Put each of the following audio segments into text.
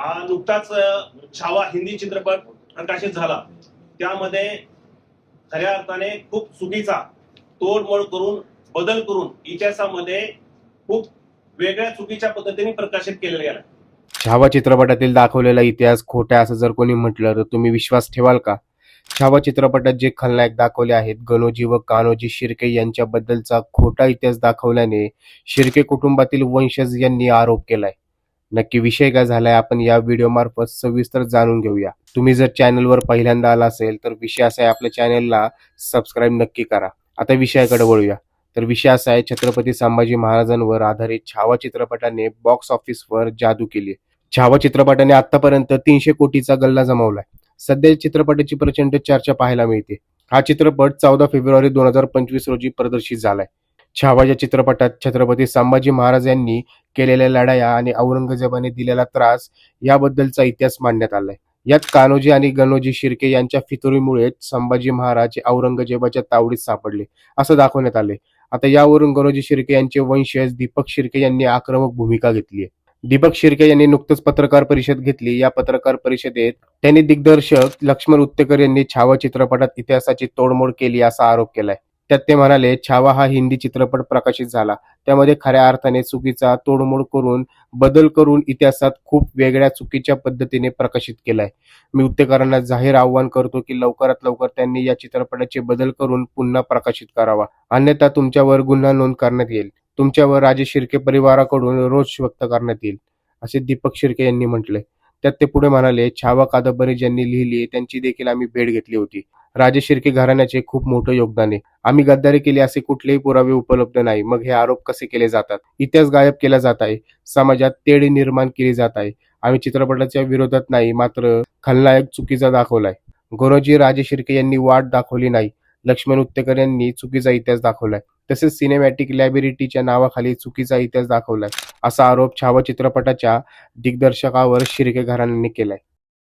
हा नुकताच छावा हिंदी चित्रपट प्रकाशित झाला. त्यामध्ये खऱ्या अर्थाने खूप चुकीचा तोडमोड करून बदल करून इतिहासामध्ये खूप वेगळ्या चुकीच्या पद्धतीने प्रकाशित केलेला गेला. छावा चित्रपटातील दाखवलेला इतिहास खोटा असं जर कोणी म्हटलं तर तुम्ही विश्वास ठेवाल का? छावा चित्रपटात जे खलनायक दाखवले आहेत गणोजी व कान्होजी शिर्के यांच्याबद्दलचा खोटा इतिहास दाखवल्याने शिर्के कुटुंबातील वंशज यांनी आरोप केलाय. नक्की विषय काय झालाय आपण या व्हिडिओ मार्फत सविस्तर जाणून घेऊया. तुम्ही जर चॅनलवर पहिल्यांदा आला असेल तर विषय असा आहे आपल्या चॅनलला सबस्क्राईब नक्की करा. आता विषयाकडे वळूया. तर विषय असा आहे छत्रपती संभाजी महाराजांवर आधारित छावा चित्रपटाने बॉक्स ऑफिसवर जादू केली. छावा चित्रपटाने आतापर्यंत तीनशे कोटीचा गल्ला जमावलाय. सध्या चित्रपटाची प्रचंड चर्चा पाहायला मिळते. हा चित्रपट चौदा फेब्रुवारी दोन हजार पंचवीस रोजी प्रदर्शित झालाय. छावा चित्रपटात छत्रपती संभाजी महाराज यांनी केलेल्या लढाया आणि औरंगजेबाने दिलेला त्रास याबद्दलचा इतिहास मांडण्यात आलाय. यात कान्होजी आणि गणोजी शिर्के यांच्या फितुरीमुळे संभाजी महाराज औरंगजेबाच्या तावडीत सापडले असं दाखवण्यात आले आता यावरून गणोजी शिर्के यांचे वंशज दीपक शिर्के यांनी आक्रमक भूमिका घेतली आहे. दीपक शिर्के यांनी नुकतंच पत्रकार परिषद घेतली. या पत्रकार परिषदेत त्यांनी दिग्दर्शक लक्ष्मण उत्तेकर यांनी छावा चित्रपटात इतिहासाची तोडमोड केली असा आरोप केलाय. त्यात ते म्हणाले छावा हा हिंदी चित्रपट प्रकाशित झाला. त्यामध्ये खऱ्या अर्थाने चुकीचा तोडमोड करून बदल करून इतिहासात खूप वेगळ्या चुकीच्या पद्धतीने प्रकाशित केलाय. मी उत्तेकरांना जाहीर आव्हान करतो की लवकरात लवकर त्यांनी या चित्रपटाचे बदल करून पुन्हा प्रकाशित करावा. अन्यथा तुमच्यावर गुन्हा नोंद करण्यात येईल. तुमच्यावर राजे शिर्के परिवाराकडून रोष व्यक्त करण्यात येईल. असे दीपक शिर्के यांनी म्हटले. त्यात ते पुढे म्हणाले छावा कादंबरी ज्यांनी लिहिली त्यांची देखील आम्ही भेट घेतली होती. राजे शिर्के घराण्याचे खूप मोठं योगदान आहे. आम्ही गद्दारी केली असे कुठलेही पुरावे उपलब्ध नाही. मग हे आरोप कसे केले जातात? इतिहास गायब केला जात आहे. समाजात तेढ निर्माण केली जात आहे. आम्ही चित्रपटाच्या विरोधात नाही मात्र खलनायक चुकीचा दाखवलाय. गोरोजी राजे शिर्के यांनी वाट दाखवली नाही. लक्ष्मण उत्तेकर यांनी चुकीचा इतिहास दाखवलाय. तसेच सिनेमॅटिक लायब्ररीच्या नावाखाली चुकीचा इतिहास दाखवलाय असा आरोप छावा चित्रपटाच्या दिग्दर्शकावर शिर्के घराण्याने केलाय.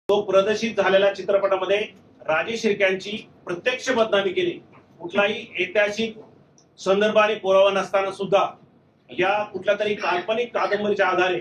तो प्रदर्शित झालेल्या चित्रपटामध्ये राजे शिर्क्यांची प्रत्यक्ष बदनामी केली. कुठलाही ऐतिहासिक संदर्भ आणि पुरावा नसताना सुद्धा या कुठल्या तरी काल्पनिक कादंबरीच्या आधारे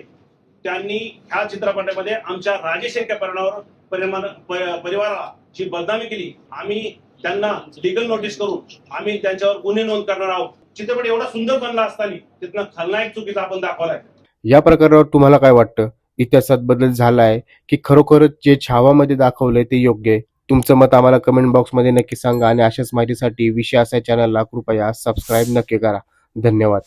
त्यांनी ह्या चित्रपटामध्ये आमच्या राजे शिर्के परिणामावर परिणाम परिवाराची बदनामी केली आम्ही त्यांना लिगल नोटीस करून आम्ही त्यांच्यावर गुन्हे नोंद करणार आहोत. चित्रपट एवढा सुंदर बनला असताना तिथनं खलनायक चुकीचा आपण दाखवलाय. या प्रकारावर तुम्हाला काय वाटतं? इतिहासात बदल झालाय की खरोखरच जे छावामध्ये दाखवलंय ते योग्य आहे? तुमचं मत आम्हाला कमेंट बॉक्समध्ये नक्की सांगा आणि अशाच माहितीसाठी विषय असा चॅनलला कृपया सबस्क्राईब नक्की करा. धन्यवाद.